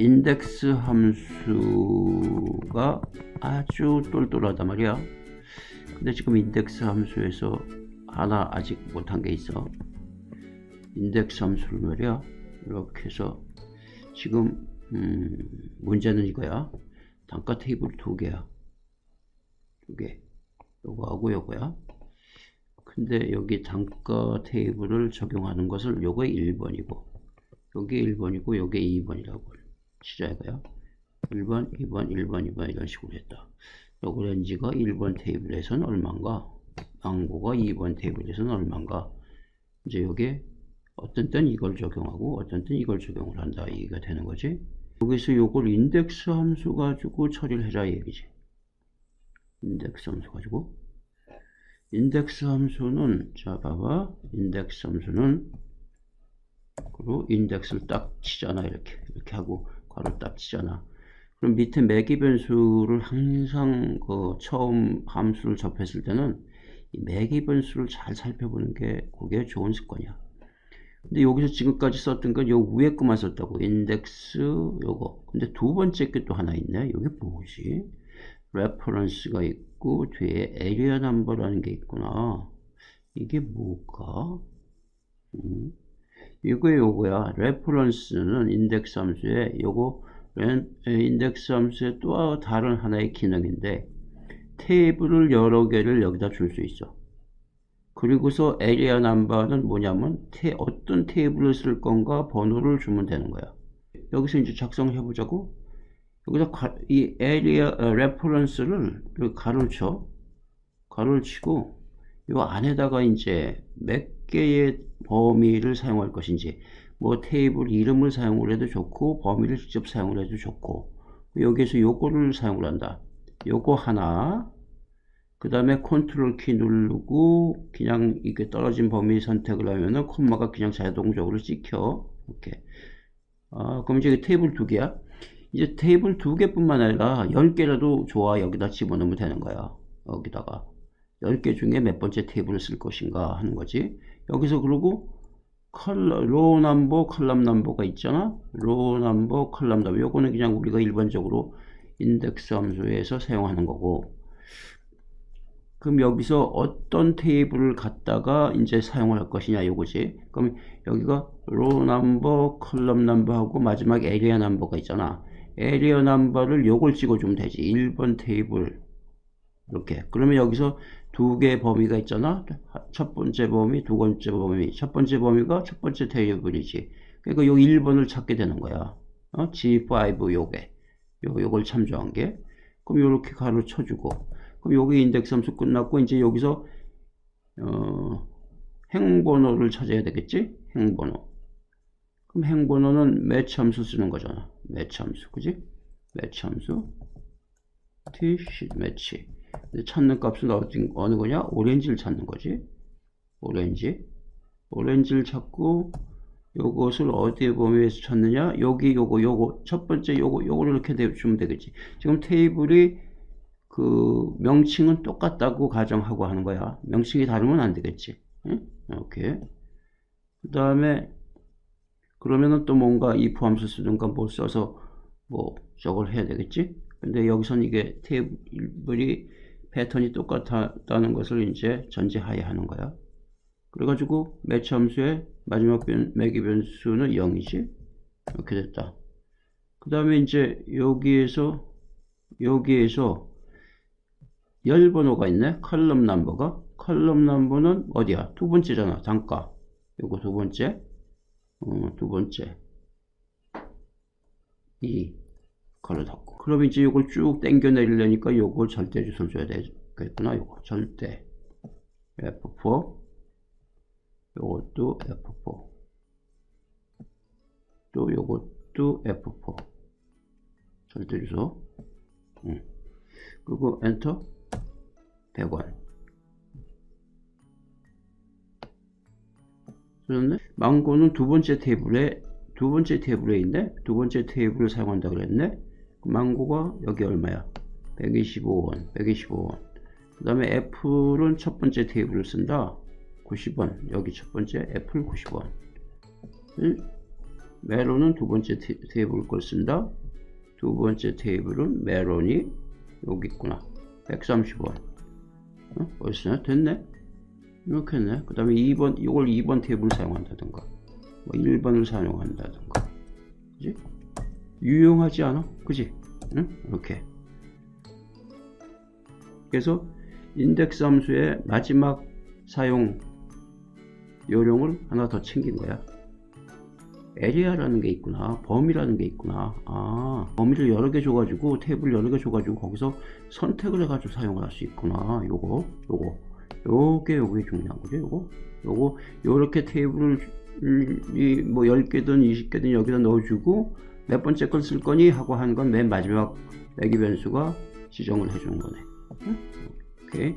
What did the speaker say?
인덱스 함수가 아주 똘똘하단 말이야. 근데 지금 인덱스 함수에서 하나 아직 못한 게 있어. 인덱스 함수를 말이야. 이렇게 해서 지금 음, 문제는 이거야. 단가 테이블 두 개야. 두 개. 요거하고 요거야. 근데 여기 단가 테이블을 적용하는 것을 요거 1번이고 요게 1번이고 요게 2번이라고 이거야. 1번, 2번, 1번, 2번 이런 식으로 했다. 렌즈가 1번 테이블에서는 얼마인가? 망고가 2번 테이블에서는 얼마인가? 이제 요게 어떤 땐 이걸 적용하고 어떤 땐 이걸 적용을 한다 이게 되는 거지. 여기서 요걸 인덱스 함수 가지고 처리를 해라 얘기지. 인덱스 함수 가지고 인덱스 함수는 자 봐봐 인덱스 함수는 그리고 인덱스를 딱 치잖아 이렇게 이렇게 하고 괄호 딱 치잖아 그럼 밑에 매기 변수를 항상 그 처음 함수를 접했을 때는 이 매기 변수를 잘 살펴보는 게 그게 좋은 습관이야 근데 여기서 지금까지 썼던 건 요 위에 것만 썼다고 인덱스 요거 근데 두 번째 게 또 하나 있네 여기 뭐지 레퍼런스가 있고 뒤에 에리어 넘버라는 게 있구나. 이게 뭘까? 음. 이거 요거야. 레퍼런스는 인덱스 함수에 요거 인덱스 함수의 또 다른 하나의 기능인데 테이블을 여러 개를 여기다 줄 수 있어. 그리고서 에리어 넘버는 뭐냐면 테, 어떤 테이블을 쓸 건가 번호를 주면 되는 거야. 여기서 이제 작성해 보자고. 여기서 가, 이 area reference를 가로를 쳐 가로를 치고 이 안에다가 이제 몇 개의 범위를 사용할 것인지 뭐 테이블 이름을 사용을 해도 좋고 범위를 직접 사용을 해도 좋고 여기에서 요거를 사용을 한다. 요거 하나 그 다음에 컨트롤 키 누르고 그냥 이게 떨어진 범위 선택을 하면은 콤마가 그냥 자동적으로 찍혀. 이렇게 아 그럼 이제 테이블 두 개야? 이제 테이블 두 개뿐만 아니라 10개라도 좋아. 여기다 집어넣으면 되는 거야. 여기다가 10개 중에 몇 번째 테이블을 쓸 것인가 하는 거지. 여기서 그러고 컬러, 로우 넘버, 컬럼 넘버가 있잖아. 로우 넘버, 컬럼 넘버. 요거는 그냥 우리가 일반적으로 인덱스 함수에서 사용하는 거고. 그럼 여기서 어떤 테이블을 갖다가 이제 사용을 할 것이냐 요거지. 그럼 여기가 로우 넘버, 컬럼 넘버하고 마지막 에리아 넘버가 있잖아. 에리어 넘버를 요걸 찍어주면 되지. 1번 테이블. 이렇게. 그러면 여기서 두 개의 범위가 있잖아 첫 번째 범위 두 번째 범위 첫 번째 범위가 첫 번째 테이블이지 그러니까 요 1번을 찾게 되는 거야 어? G5 요게 요, 요걸 참조한 게 그럼 요렇게 가로 쳐주고 그럼 요게 인덱스 함수 끝났고 이제 여기서 어, 행번호를 찾아야 되겠지 행번호 그럼 행번호는 매치 함수 쓰는 거잖아. 매치 함수, 그지? 매치 함수. t 매치. 찾는 값은 어디, 어느 거냐? 오렌지를 찾는 거지. 오렌지. 오렌지를 찾고, 요것을 어디에 범위에서 찾느냐? 여기, 요거, 요거. 첫 번째 요거, 요거를 이렇게 주면 되겠지. 지금 테이블이 그 명칭은 똑같다고 가정하고 하는 거야. 명칭이 다르면 안 되겠지. 응? 이렇게. 그 다음에 그러면은 또 뭔가 if 함수 쓰든가 뭐 써서 뭐 저걸 해야 되겠지? 근데 여기선 이게 테이블이 패턴이 똑같다는 것을 이제 전제하에 하는 거야. 그래가지고 매치 함수의 마지막 변, 매기 변수는 0이지? 이렇게 됐다. 그 다음에 이제 여기에서 여기에서 열 번호가 있네. 컬럼 넘버가. 컬럼 넘버는 어디야? 두 번째잖아. 단가. 요거 두 번째. 어, 두 번째 이 걸어 닫고 그럼 이제 이걸 쭉 당겨 내리려니까 요걸 절대 주소를 줘야 되겠구나 요거 절대 F4 요것도 F4 또 요것도 F4 절대 주소 응. 그리고 엔터 100원 그렇네. 망고는 두 번째 테이블에 두 번째 테이블에 있네. 두 번째 테이블을 사용한다 그랬네. 망고가 여기 얼마야? 125원, 125원. 그 다음에 애플은 첫 번째 테이블을 쓴다. 90원. 여기 첫 번째 애플 90원. 메론은 두 번째 테, 테이블 걸 쓴다. 두 번째 테이블은 메론이 여기 있구나. 130원. 어? 벌써 됐네? 이렇게 했네. 그 다음에 2번, 이걸 2번 테이블 사용한다든가, 뭐 1번을 사용한다든가. 그지? 유용하지 않아? 그지? 응? 이렇게. 그래서 인덱스 함수의 마지막 사용 요령을 하나 더 챙긴 거야. 에리아라는 게 있구나. 범위라는 게 있구나. 아, 범위를 여러 개 줘가지고, 테이블 여러 개 줘가지고, 거기서 선택을 해가지고 사용을 할 수 있구나. 요거, 요거. 요게, 요게 중요한 거죠. 요거. 요거, 요렇게 테이블을, 이, 뭐, 10개든 20개든 여기다 넣어주고, 몇 번째 걸 쓸 거니? 하고 하는 건맨 마지막 매기 변수가 지정을 해주는 거네. 응? 오케이.